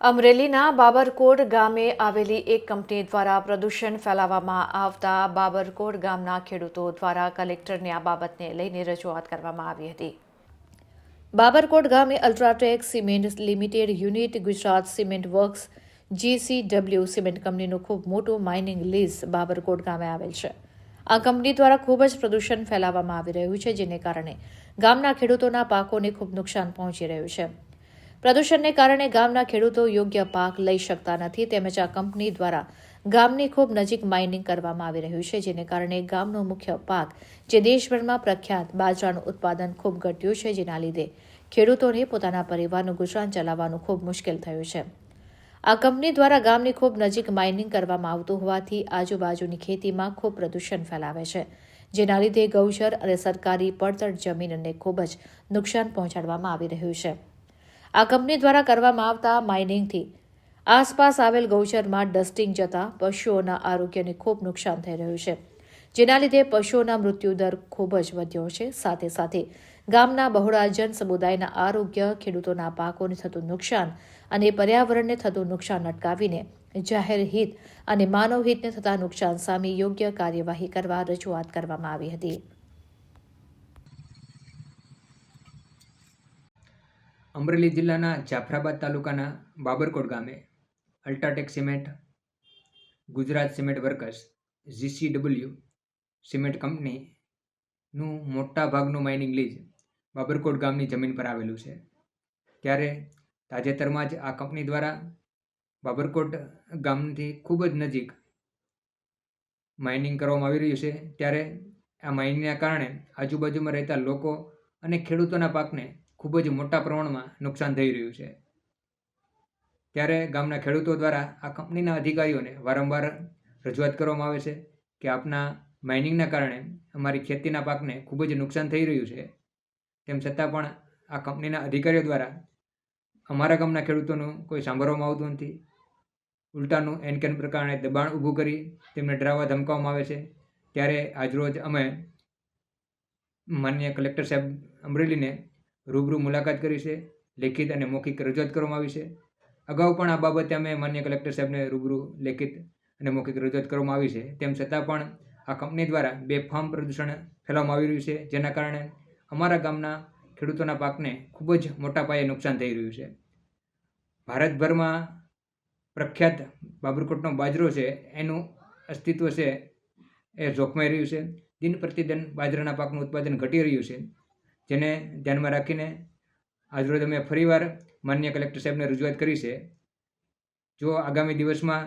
અમરેલીના બાબરકોટ ગામે આવેલી એક કંપની દ્વારા પ્રદૂષણ ફેલાવવામાં આવતા બાબરકોટ ગામના ખેડૂતો દ્વારા કલેક્ટરને આ બાબતને લઈને રજૂઆત કરવામાં આવી હતી. બાબરકોટ ગામે UltraTech cement limited unit, Gujarat cement works, GCW cement કંપનીનું ખૂબ મોટું માઇનિંગ લીઝ બાબરકોટ ગામે આવેલ છે. આ કંપની દ્વારા ખૂબ જ પ્રદૂષણ ફેલાવવામાં આવી રહ્યું છે, જેને કારણે ગામના ખેડૂતોના પાકોને ખૂબ નુકસાન પહોંચી રહ્યું છે. પ્રદૂષણને કારણે ગામના ખેડૂતો યોગ્ય પાક લઈ શકતા નથી, તેમજ આ કંપની દ્વારા ગામની ખૂબ નજીક માઇનિંગ કરવામાં આવી રહ્યું છે, જેને કારણે ગામનો મુખ્ય પાક, જે દેશભરમાં પ્રખ્યાત બાજરાનું ઉત્પાદન ખૂબ ઘટ્યું છે, જેના લીધે ખેડૂતોને પોતાના પરિવારનું ગુજરાન ચલાવવાનું ખૂબ મુશ્કેલ થયું છે. આ કંપની દ્વારા ગામની ખૂબ નજીક માઇનિંગ કરવામાં આવતું હોવાથી આજુબાજુની ખેતીમાં ખૂબ પ્રદૂષણ ફેલાવે છે, જેના લીધે ગૌચર અને સરકારી પડતર જમીનને ખૂબ જ નુકસાન પહોંચાડવામાં આવી રહ્યું છે. આ કંપની દ્વારા કરવામાં આવતા માઇનિંગથી આસપાસ આવેલ ગૌચરમાં ડસ્ટિંગ જતા પશુઓના આરોગ્યને ખૂબ નુકસાન થઈ રહ્યું છે. જેના લીધે પશુઓના મૃત્યુદર ખૂબ જ વધ્યો છે. સાથે સાથે ગામના બહોળાજન સમુદાયના આરોગ્ય, ખેડૂતોના પાકોને થતું નુકસાન અને પર્યાવરણને થતું નુકસાન અટકાવીને જાહેર હિત અને માનવ હિતને થતા નુકસાન સામે યોગ્ય કાર્યવાહી કરવા રજૂઆત કરવામાં આવી હતી. અમરેલી જિલ્લાના જાફરાબાદ તાલુકાના બાબરકોટ ગામે UltraTech cement, Gujarat cement workers, GCW cement કંપનીનું મોટા ભાગનું માઇનિંગ લીઝ બાબરકોટ ગામની જમીન પર આવેલું છે. ત્યારે તાજેતરમાં જ આ કંપની દ્વારા બાબરકોટ ગામથી ખૂબ જ નજીક માઇનિંગ કરવામાં આવી રહ્યું છે. ત્યારે આ માઇનિંગના કારણે આજુબાજુમાં રહેતા લોકો અને ખેડૂતોના પાકને ખૂબ જ મોટા પ્રમાણમાં નુકસાન થઈ રહ્યું છે. ત્યારે ગામના ખેડૂતો દ્વારા આ કંપનીના અધિકારીઓને વારંવાર રજૂઆત કરવામાં આવે છે કે આપના માઇનિંગના કારણે અમારી ખેતીના પાકને ખૂબ જ નુકસાન થઈ રહ્યું છે. તેમ છતાં પણ આ કંપનીના અધિકારીઓ દ્વારા અમારા ગામના ખેડૂતોનું કોઈ સાંભળવામાં આવતું નથી. ઉલટાનું એન કેન પ્રકારે દબાણ ઊભું કરી તેમને ડરાવવા ધમકાવવામાં આવે છે. ત્યારે આજરોજ અમે માન્ય કલેક્ટર સાહેબ અમરેલીને રૂબરૂ મુલાકાત કરી છે. લેખિત અને મૌખિક રજૂઆત કરવામાં આવી છે. અગાઉ પણ આ બાબતે અમે માન્ય કલેક્ટર સાહેબને રૂબરૂ લેખિત અને મૌખિક રજૂઆત કરવામાં આવી છે. તેમ છતાં પણ આ કંપની દ્વારા બેફામ પ્રદૂષણ ફેલાવવામાં આવી રહ્યું છે, જેના કારણે અમારા ગામના ખેડૂતોના પાકને ખૂબ જ મોટા પાયે નુકસાન થઈ રહ્યું છે. ભારતભરમાં પ્રખ્યાત બાબરકોટનો બાજરો છે, એનું અસ્તિત્વ છે, એ જોખમાઈ રહ્યું છે. દિન પ્રતિદિન બાજરાના પાકનું ઉત્પાદન ઘટી રહ્યું છે, જેને ધ્યાનમાં રાખીને આજરોજ અમે ફરીવાર માન્ય કલેક્ટર સાહેબને રજૂઆત કરી છે. જો આગામી દિવસમાં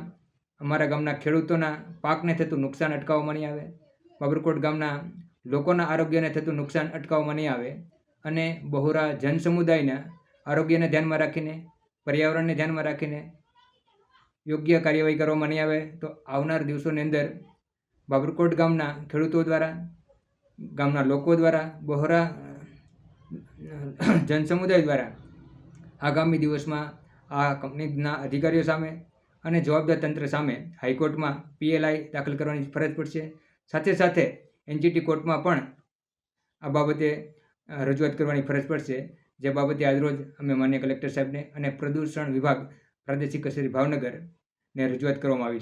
અમારા ગામના ખેડૂતોના પાકને થતું નુકસાન અટકાવવામાં નહીં આવે. બાબરકોટ ગામના લોકોના આરોગ્યને થતું નુકસાન અટકાવવામાં નહીં આવે અને બહુરા જનસમુદાયના આરોગ્યને ધ્યાનમાં રાખીને, પર્યાવરણને ધ્યાનમાં રાખીને યોગ્ય કાર્યવાહી કરવામાં નહીં આવે તો આવનાર દિવસોની અંદર બાબરકોટ ગામના ખેડૂતો દ્વારા, ગામના લોકો દ્વારા, બહોરા જનસમુદાય દ્વારા આગામી દિવસમાં આ કંપનીના અધિકારીઓ સામે અને જવાબદાર તંત્ર સામે હાઈકોર્ટમાં પીએલઆઈ દાખલ કરવાની ફરજ પડશે. સાથે સાથે એનજીટી કોર્ટમાં પણ આ બાબતે રજૂઆત કરવાની ફરજ પડશે. જે બાબતે આજરોજ અમે માન્ય કલેક્ટર સાહેબને અને પ્રદૂષણ વિભાગ પ્રાદેશિક કચેરી ભાવનગરને રજૂઆત કરવામાં આવી છે.